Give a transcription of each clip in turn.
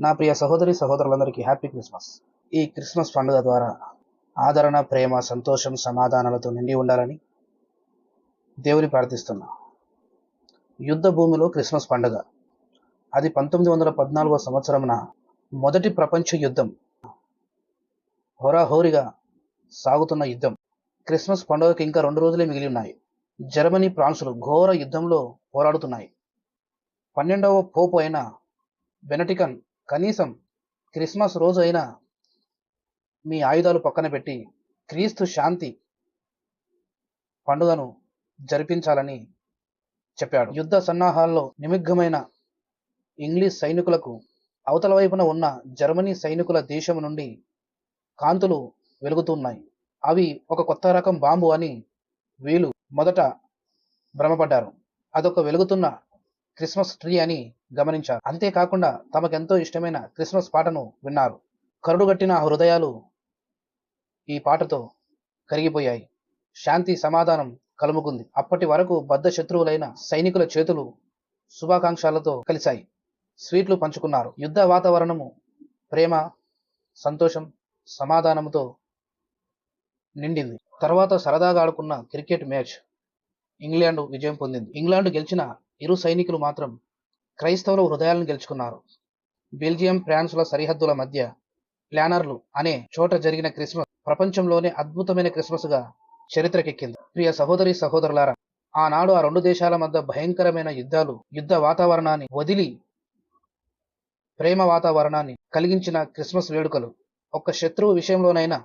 నా ప్రియ సహోదరి సహోదరులందరికీ హ్యాపీ క్రిస్మస్. ఈ క్రిస్మస్ పండుగ ద్వారా ఆదరణ ప్రేమ సంతోషం సమాధానాలతో నిండి ఉండాలని దేవుని ప్రార్థిస్తున్నా. యుద్ధ భూమిలో క్రిస్మస్ పండుగ. అది పంతొమ్మిది వందల పద్నాలుగో సంవత్సరమున మొదటి ప్రపంచ యుద్ధం. హోరాహోరీగా సాగుతున్న యుద్ధం. క్రిస్మస్ పండుగకి ఇంకా రెండు రోజులే మిగిలి ఉన్నాయి. జర్మనీ ఫ్రాన్సులు ఘోర యుద్ధంలో పోరాడుతున్నాయి. పన్నెండవ పోపు అయిన బెనటికన్ కనీసం క్రిస్మస్ రోజు అయినా మీ ఆయుధాలు పక్కన పెట్టి క్రీస్తు శాంతి పండుగను జరిపించాలని చెప్పాడు. యుద్ధ సన్నాహాల్లో నిమిగ్గమైన ఇంగ్లీష్ సైనికులకు అవతల వైపున ఉన్న జర్మనీ సైనికుల దేశం నుండి కాంతులు వెలుగుతున్నాయి. అవి ఒక కొత్త రకం బాంబు అని వీళ్ళు మొదట భ్రమపడ్డారు. అదొక వెలుగుతున్న క్రిస్మస్ ట్రీ అని గమనించారు. అంతేకాకుండా తమకెంతో ఇష్టమైన క్రిస్మస్ పాటను విన్నారు. కరుడుగట్టిన హృదయాలు ఈ పాటతో కరిగిపోయాయి. శాంతి సమాధానం కలుముకుంది. అప్పటి వరకు బద్ధ శత్రువులైన సైనికుల చేతులు శుభాకాంక్షలతో కలిశాయి. స్వీట్లు పంచుకున్నారు. యుద్ధ వాతావరణము ప్రేమ సంతోషం సమాధానంతో నిండింది. తర్వాత సరదాగా ఆడుకున్న క్రికెట్ మ్యాచ్ ఇంగ్లాండ్ విజయం పొందింది. ఇంగ్లాండ్ గెలిచిన ఇరు సైనికులు మాత్రం క్రైస్తవుల హృదయాలను గెలుచుకున్నారు. బెల్జియం ఫ్రాన్స్ల సరిహద్దుల మధ్య ప్లానర్లు అనే చోట జరిగిన క్రిస్మస్ ప్రపంచంలోనే అద్భుతమైన క్రిస్మస్గా చరిత్రకెక్కింది. ప్రియ సహోదరి సహోదరులారా ఆనాడు ఆ రెండు దేశాల మధ్య భయంకరమైన యుద్ధాలు యుద్ధ వాతావరణాన్ని వదిలి ప్రేమ వాతావరణాన్ని కలిగించిన క్రిస్మస్ వేడుకలు. ఒక్క శత్రువు విషయంలోనైనా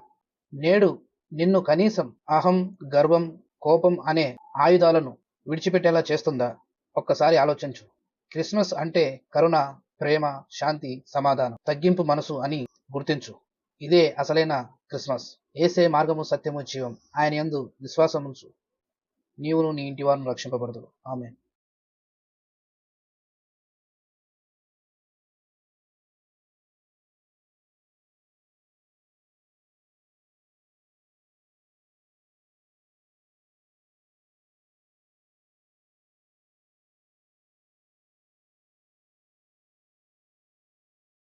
నేడు నిన్ను కనీసం అహం గర్వం కోపం అనే ఆయుధాలను విడిచిపెట్టేలా చేస్తుందా? ఒక్కసారి ఆలోచించు. క్రిస్మస్ అంటే కరుణ ప్రేమ శాంతి సమాధానం తగ్గింపు మనసు అని గుర్తించు. ఇదే అసలైన క్రిస్మస్. ఏసే మార్గము సత్యము జీవం. ఆయన యందు విశ్వాసముంచు. నీవును నీ ఇంటి వారిని రక్షింపబడదు ఆమె